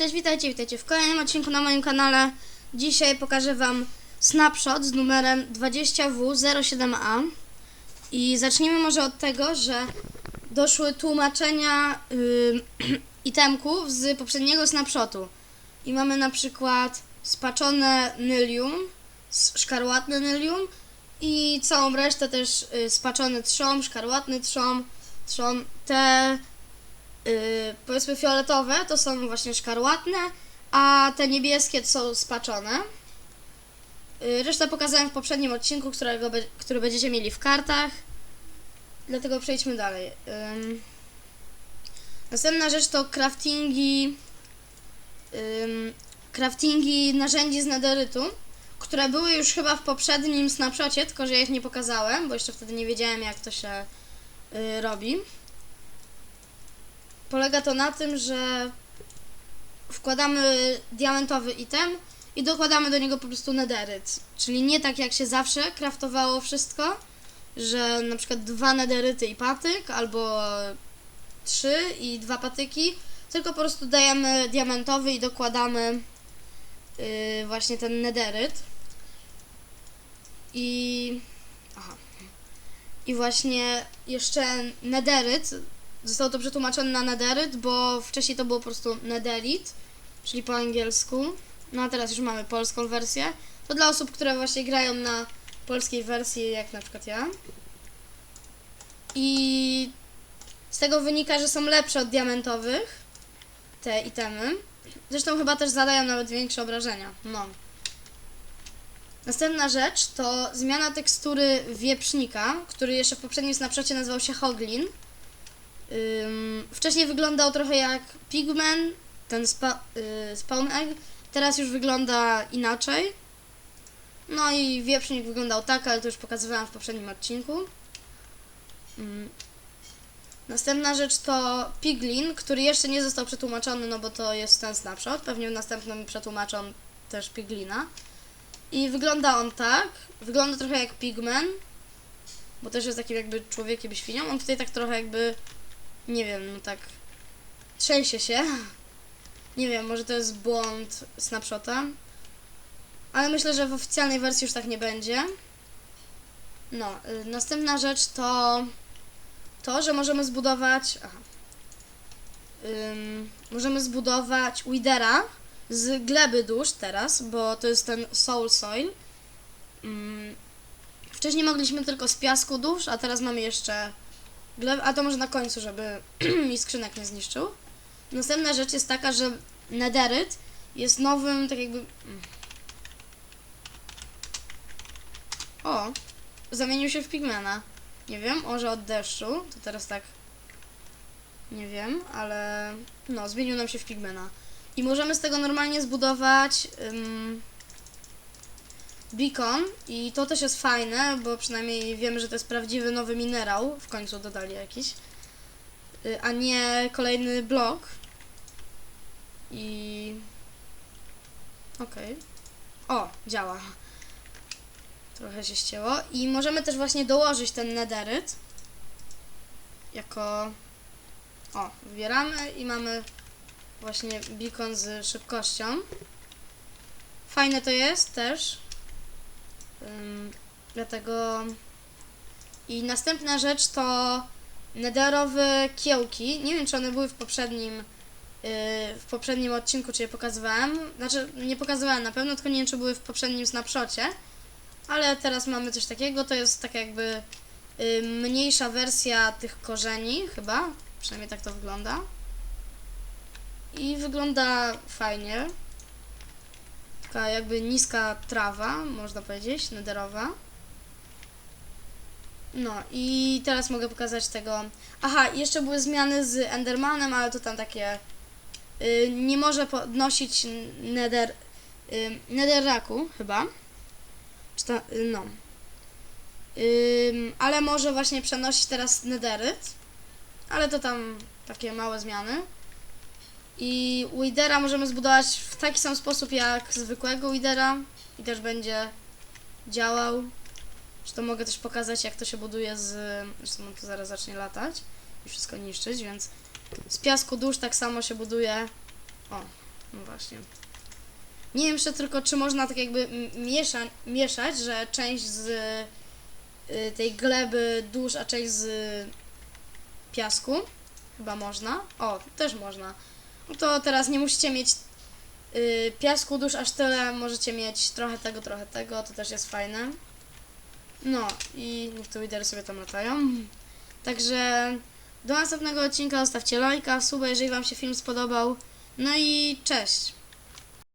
Cześć, witajcie, witajcie w kolejnym odcinku na moim kanale. Dzisiaj pokażę Wam snapshot z numerem 20W07A. I zacznijmy może od tego, że doszły tłumaczenia yy, itemków z poprzedniego snapshotu. I mamy na przykład spaczone nylium, szkarłatne nylium i całą resztę też y, spaczony trzom, szkarłatny trzom, trzom. Te y, powiedzmy fioletowe to są właśnie szkarłatne, a te niebieskie to są spaczone. Y, Resztę pokazałem w poprzednim odcinku, którego, be- który będziecie mieli w kartach. Dlatego przejdźmy dalej. Ym, Następna rzecz to craftingi. Craftingi narzędzi z nederytu, które były już chyba w poprzednim snapshocie, tylko że ja ich nie pokazałem, bo jeszcze wtedy nie wiedziałem jak to się y, robi. Polega to na tym, że wkładamy diamentowy item i dokładamy do niego po prostu nederyt. Czyli nie tak jak się zawsze kraftowało wszystko, że na przykład dwa nederyty i patyk, albo trzy i dwa patyki, tylko po prostu dajemy diamentowy i dokładamy yy, właśnie ten nederyt. I... Aha. I właśnie jeszcze nederyt Zostało to przetłumaczone na nederyt, bo wcześniej to było po prostu nederit, czyli po angielsku. No a teraz już mamy polską wersję. To dla osób, które właśnie grają na polskiej wersji, jak na przykład ja. I z tego wynika, że są lepsze od diamentowych te itemy. Zresztą chyba też zadają nawet większe obrażenia. No. Następna rzecz to zmiana tekstury wieprznika, który jeszcze w poprzednim snapshocie nazywał się Hoglin. Ym, wcześniej wyglądał trochę jak Pigman, ten spa, y, Spawn Egg. Teraz już wygląda inaczej. No i wieprznik wyglądał tak, ale to już pokazywałam w poprzednim odcinku. Ym. Następna rzecz to Piglin, który jeszcze nie został przetłumaczony, no bo to jest ten snapshot. Pewnie w następnym przetłumaczą też Piglina. I wygląda on tak. Wygląda trochę jak Pigman, bo też jest takim jakby człowiekiem świnią. On tutaj tak trochę jakby nie wiem, no tak trzęsie się. Nie wiem, może to jest błąd snapshota. Ale myślę, że w oficjalnej wersji już tak nie będzie. No, y, następna rzecz to to, że możemy zbudować. Aha. Ym, możemy zbudować Widera z gleby dusz teraz, bo to jest ten Soul Soil. Ym, wcześniej mogliśmy tylko z piasku dusz, a teraz mamy jeszcze a to może na końcu, żeby mi skrzynek nie zniszczył. Następna rzecz jest taka, że nederyt jest nowym, tak jakby... O, zamienił się w pigmena. Nie wiem, może od deszczu, to teraz tak... Nie wiem, ale... No, zmienił nam się w pigmena. I możemy z tego normalnie zbudować... Ym, beacon i to też jest fajne, bo przynajmniej wiemy, że to jest prawdziwy nowy minerał, w końcu dodali jakiś, y, a nie kolejny blok. I... Okej. O, działa. Trochę się ścięło. I możemy też właśnie dołożyć ten nederyt. Jako... O, wybieramy i mamy właśnie beacon z szybkością. Fajne to jest też. Dlatego. I następna rzecz to nederowe kiełki. Nie wiem, czy one były w poprzednim. Yy, w poprzednim odcinku, czy je pokazywałem. Znaczy, nie pokazywałem na pewno, tylko nie wiem, czy były w poprzednim snapshocie. Ale teraz mamy coś takiego. To jest tak jakby yy, mniejsza wersja tych korzeni, chyba. Przynajmniej tak to wygląda. I wygląda fajnie. Taka jakby niska trawa, można powiedzieć, nederowa. No i teraz mogę pokazać tego. Aha, jeszcze były zmiany z Endermanem, ale to tam takie. y, nie może podnosić nether. Y, netherraku, chyba. Czy ta, y, no. Ym, ale może właśnie przenosić teraz nederyt. Ale to tam takie małe zmiany. I Widera możemy zbudować w taki sam sposób jak zwykłego Widera i też będzie działał. Zresztą mogę też pokazać jak to się buduje z... Zresztą on to zaraz zacznie latać i wszystko niszczyć, więc z piasku dusz tak samo się buduje. O, No właśnie. Nie wiem jeszcze tylko, czy można tak jakby miesza, mieszać, że część z y, tej gleby dusz, a część z piasku. Chyba można. O, też można. No to teraz nie musicie mieć y, piasku dusz aż tyle, możecie mieć trochę tego, trochę tego, to też jest fajne. No i niech tu lidery sobie tam latają. Także do następnego odcinka zostawcie lajka, suba, jeżeli Wam się film spodobał. No i cześć!